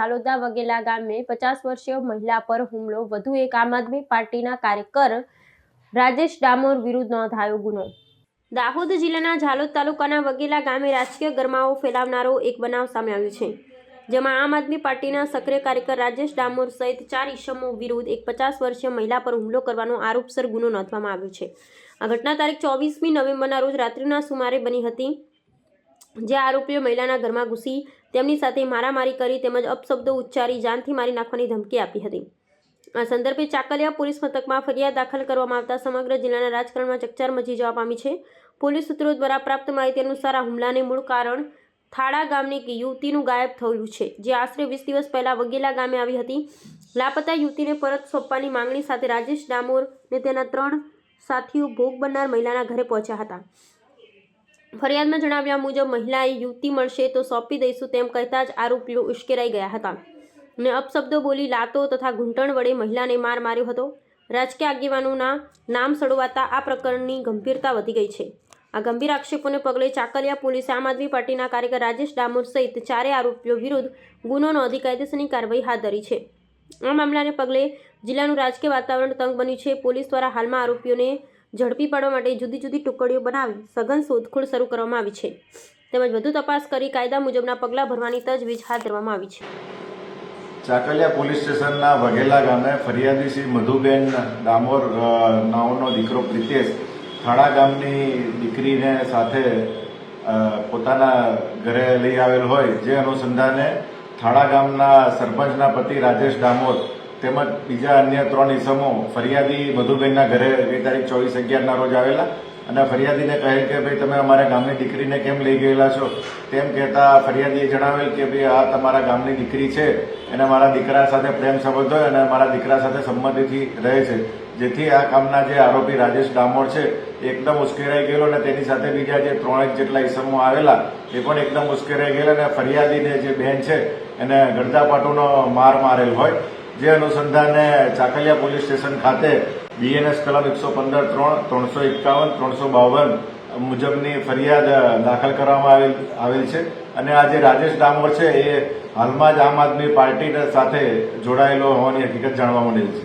ઝાલોદા વગેલા ગામે પચાસ વર્ષીય મહિલા પર હુમલો. વધુ એક આમ આદમી પાર્ટીના કાર્યકર રાજેશ ડામોર વિરુદ્ધ નોંધાયો ગુનો. દાહોદ જિલ્લાના ઝાલોદ તાલુકાના વગેલા ગામે રાજકીય ગરમાવો ફેલાવનારો એક બનાવ સામે આવ્યો છે, જેમાં આમ આદમી પાર્ટીના સક્રિય કાર્યકર રાજેશ ડામોર સહિત ચાર ઈસમો વિરુદ્ધ એક પચાસ વર્ષીય મહિલા પર હુમલો કરવાનો આરોપસર ગુનો નોંધવામાં આવ્યો છે. આ ઘટના તારીખ ચોવીસમી નવેમ્બરના રોજ રાત્રિના સુમારે બની હતી. જે આરોપીઓ મહિલાના ઘરમાં ઘૂસી તેમની સાથે મારામારી કરી તેમજ અપશબ્દો ઉચ્ચારી જાનથી મારી નાખવાની ધમકી આપી હતી. આ સંદર્ભે ચાકલિયા પોલીસ મથકમાં ફરિયાદ દાખલ કરવામાં આવતા સમગ્ર જિલ્લાના રાજકારણમાં ચકચાર મચી જવા પામી છે. પોલીસ સૂત્રો દ્વારા પ્રાપ્ત માહિતી અનુસાર આ હુમલાને મૂળ કારણ થાળા ગામની યુવતીનું ગાયબ થયું છે, જે આશરે વીસ દિવસ પહેલાં વગેલા ગામે આવી હતી. લાપતા યુવતીને પરત સોંપવાની માંગણી સાથે રાજેશ ડામોર ને તેના ત્રણ સાથીઓ ભોગ બનનાર મહિલાના ઘરે પહોંચ્યા હતા. ફરિયાદમાં જણાવ્યા મુજબ, મહિલાએ યુવતી મળશે તો સોંપી દઈશું તેમ કહેતા જ આરોપીઓ ઉશ્કેરાઈ ગયા હતા ને અપશબ્દો બોલી લાતો તથા ઘૂંટણ વડે મહિલાને માર માર્યો હતો. રાજકીય આગેવાનોના નામ સડવાતા આ પ્રકરણની ગંભીરતા વધી ગઈ છે. આ ગંભીર આક્ષેપોને પગલે ચાકલિયા પોલીસે આમ આદમી પાર્ટીના કાર્યકર રાજેશ ડામોર સહિત ચારે આરોપીઓ વિરુદ્ધ ગુનો નોંધી કાયદેસરની કાર્યવાહી હાથ ધરી છે. આ મામલાને પગલે જિલ્લાનું રાજકીય વાતાવરણ તંગ બન્યું છે. પોલીસ દ્વારા હાલમાં આરોપીઓને ઝડપી પાડવા માટે જુદી જુદી ટુકડીઓ બનાવી સઘન શોધખોળ શરૂ કરવામાં આવી છે. તેમજ વધુ તપાસ કરી કાયદા મુજબના પગલાં ભરવાની તજવીજ હાથ ધરવામાં આવી છે. ચાકલિયા પોલીસ સ્ટેશનના વઘેલા ગામે ફરિયાદી શ્રી મધુબેન ડામોર નાઓનો દીકરો પ્રિતેશ થાળા ગામની દીકરીને સાથે પોતાના ઘરે લઈ આવેલ હોય, જે અનુસંધાને થાળા ગામના સરપંચના પતિ રાજેશ ડામોર તેમજ બીજા અન્ય ત્રણ ઇસમો ફરિયાદી મધુબેનના ઘરે ગઈ તારીખ ચોવીસ અગિયારના રોજ આવેલા અને ફરિયાદીને કહેલ કે, ભાઈ, તમે અમારા ગામની દીકરીને કેમ લઈ ગયેલા છો? તેમ કહેતા ફરિયાદીએ જણાવેલ કે, ભાઈ, આ તમારા ગામની દીકરી છે. એને મારા દીકરા સાથે પ્રેમ સંબંધ હોય અને મારા દીકરા સાથે સંમતિથી રહે છે. જેથી આ કામના જે આરોપી રાજેશ ડામોર છે એકદમ ઉશ્કેરાઈ ગયેલો અને તેની સાથે બીજા જે ત્રણેક જેટલા ઈસમો આવેલા, એ પણ એકદમ ઉશ્કેરાઈ ગયેલા અને ફરિયાદીને જે બહેન છે, એને ગળદાપાટુનો માર મારેલ હોય. જે અનુસંધાને ચાકલિયા પોલીસ સ્ટેશન ખાતે બીએનએસ કલમ એકસો પંદર ત્રણ ત્રણસો એકાવન ત્રણસો બાવન મુજબની ફરિયાદ દાખલ કરવામાં આવેલ આવેલ છે. અને આ જે રાજેશ ડામોર છે, એ હાલમાં જ આમ આદમી પાર્ટી સાથે જોડાયેલો હોવાની હકીકત જાણવા મળેલ છે.